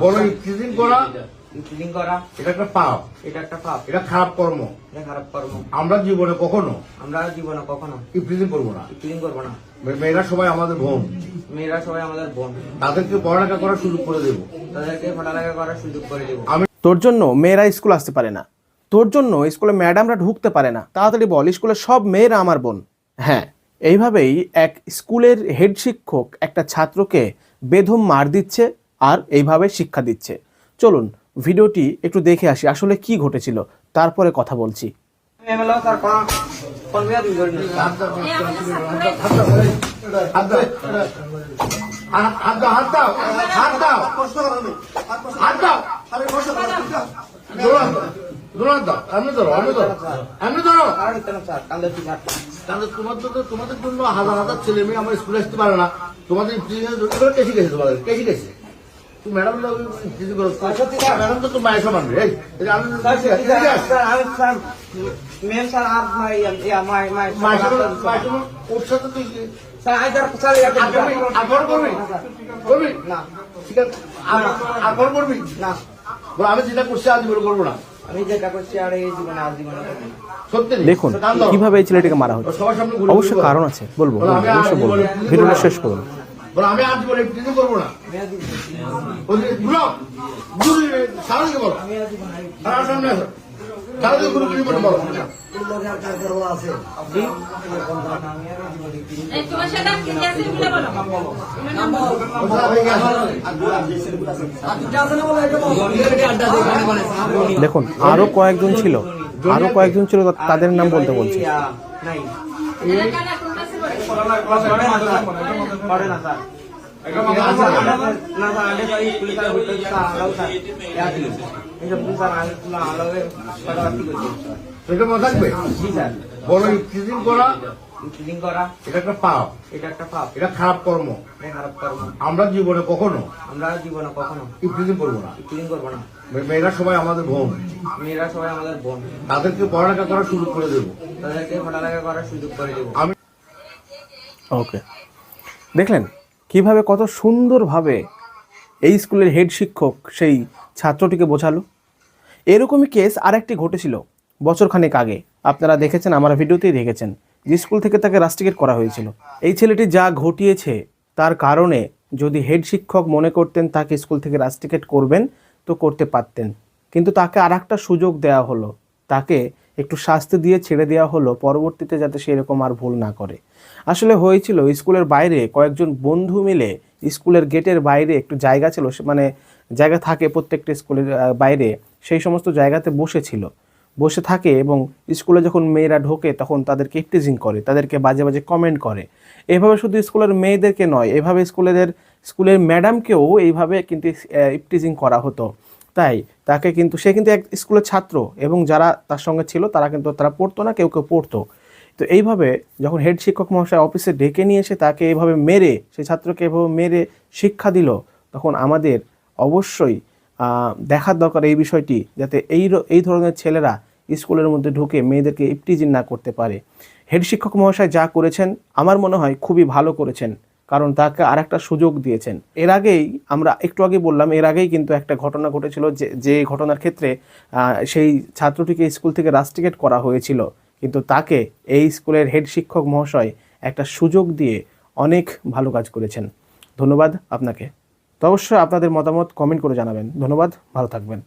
বড় ইফটিজিং করা? ইফটিজিং করা। এটা একটা পাপ। এটা একটা পাপ। এটা খারাপ কর্ম। এটা খারাপ কর্ম। আমরা জীবনে কখনো আমরা জীবনে কখনো করব না। করব না। মেয়েরা সবাই আমাদের বোন। মেয়েরা সবাই আমাদের বোন। তাদেরকে পড়ালেখা করার সুযোগ করে দেবো। তাদেরকে পড়ালেখা করার সুযোগ করে দেবো। তোর জন্য মেয়েরা স্কুল আসতে পারে না। তোর জন্য স্কুলে ম্যাডামরা ঢুকতে পারে না। তাড়াতাড়ি বল স্কুলের সব মেয়েরা আমার বোন। হ্যাঁ। এইভাবেই এক স্কুলের হেড শিক্ষক একটা ছাত্রকে বেধম মার দিচ্ছে আর এইভাবে শিক্ষা দিচ্ছে। চলুন, ভিডিওটি একটু দেখে আসি, আসলে কি ঘটেছিল, তারপরে কথা বলছি। তোমাদের জন্য হাজার হাজার ছেলে মেয়ে আমার স্কুলে আসতে পারে না। তোমাদের কেসি গেছে, তোমাদের। কেসি গেছে? ম্যাডাম ম্যাডাম তো মায়ের সমান রে। আমি মেম স্যার আর ওর সাথে তুই করবি করবি? না। ঠিক আছে। করবি? না। যেটা করছি আজ বড় করব না। আমি যেটা করছি আর এই জীবনে আর জীবনে সত্যি দেখুন কীভাবে এই ছেলেটিকে মারা হচ্ছে? সবার সামনে অবশ্যই কারণ আছে বলব আমি অবশ্যই বলব। ভিডিওটা শেষ করুন। বলো, আমি আজ বলে কিছু করব না। জীবনে সারাদিকে বলো। সারা সামনে আসো সারাদিকে বলো? দেখুন আরও কয়েকজন ছিল। আরও কয়েকজন ছিল তাদের নাম বলতে বলছি। কারা না স্যার এটা মনে থাকবে বড় করা করা এটা একটা পাপ এটা একটা পাপ এটা খারাপ কর্ম খারাপ কর্ম আমরা জীবনে কখনো আমরা জীবনে কখনো ইফটিজিং করব না। ইফটিজিং করব না মেয়েরা সবাই আমাদের বোন মেয়েরা সবাই আমাদের বোন। তাদেরকে পড়ালেখা করার সুযোগ করে দেবো তাদেরকে পড়ালেখা করার সুযোগ করে দেবো। আমি ওকে দেখলেন কীভাবে কত সুন্দরভাবে এই স্কুলের হেড শিক্ষক সেই ছাত্রটিকে বোঝালো। এরকমই কেস আরেকটি ঘটেছিল বছরখানেক আগে। আপনারা দেখেছেন, আমার ভিডিওতেই দেখেছেন যে স্কুল থেকে তাকে রাস্টিকেট করা হয়েছিল। এই ছেলেটি যা ঘটিয়েছে তার কারণে যদি হেড শিক্ষক মনে করতেন তাকে স্কুল থেকে রাস্টিকেট করবেন, তো করতে পারতেন। কিন্তু তাকে আর সুযোগ দেওয়া হলো। তাকে একটু শাস্তি দিয়ে ছেড়ে দেওয়া হলো, পরবর্তীতে যাতে সে এরকম আর ভুল না করে। আসলে হয়েছিল, স্কুলের বাইরে কয়েকজন বন্ধু মিলে স্কুলের গেটের বাইরে একটু জায়গা ছিল মানে জায়গা থাকে প্রত্যেকটা স্কুলের বাইরে, সেই সমস্ত জায়গাতে বসেছিল। বসে থাকে এবং স্কুলে যখন মেয়েরা ঢোকে তখন তাদেরকে ইফটিজিং করে, তাদেরকে বাজে বাজে কমেন্ট করে। এভাবে শুধু স্কুলের মেয়েদেরকে নয়, এভাবে স্কুলেদের, স্কুলের ম্যাডামকেও এইভাবে কিন্তু ইফটিজিং করা হতো। তাই তাকে কিন্তু, সে কিন্তু এক স্কুলের ছাত্র এবং যারা তার সঙ্গে ছিল তারা কিন্তু, তারা পড়তো না, কেউ কেউ পড়তো। তো এইভাবে যখন হেড শিক্ষক মহাশয় অফিসে ডেকে নিয়ে এসে তাকে এইভাবে মেরে সেই ছাত্রকে এভাবে মেরে শিক্ষা দিল, তখন আমাদের অবশ্যই দেখার দরকার এই বিষয়টি যাতে এই এই ধরনের ছেলেরা স্কুলের মধ্যে ঢুকে মেয়েদেরকে ইপটিজিং না করতে পারে। হেড শিক্ষক মহাশয় যা করেছেন, আমার মনে হয় খুবই ভালো করেছেন। কারণ তাকে আর একটা সুযোগ দিয়েছেন। এর আগেই আমরা একটু আগে বললাম, এর আগেই কিন্তু একটা ঘটনা ঘটেছিল যে যে ঘটনার ক্ষেত্রে সেই ছাত্রটিকে স্কুল থেকে রাস্টিকেট করা হয়েছিল। কিন্তু তাকে এই স্কুলের হেড শিক্ষক মহাশয় একটা সুযোগ দিয়ে অনেক ভালো কাজ করেছেন। ধন্যবাদ আপনাকে। তো অবশ্যই আপনাদের মতামত কমেন্ট করে জানাবেন। ধন্যবাদ, ভালো থাকবেন।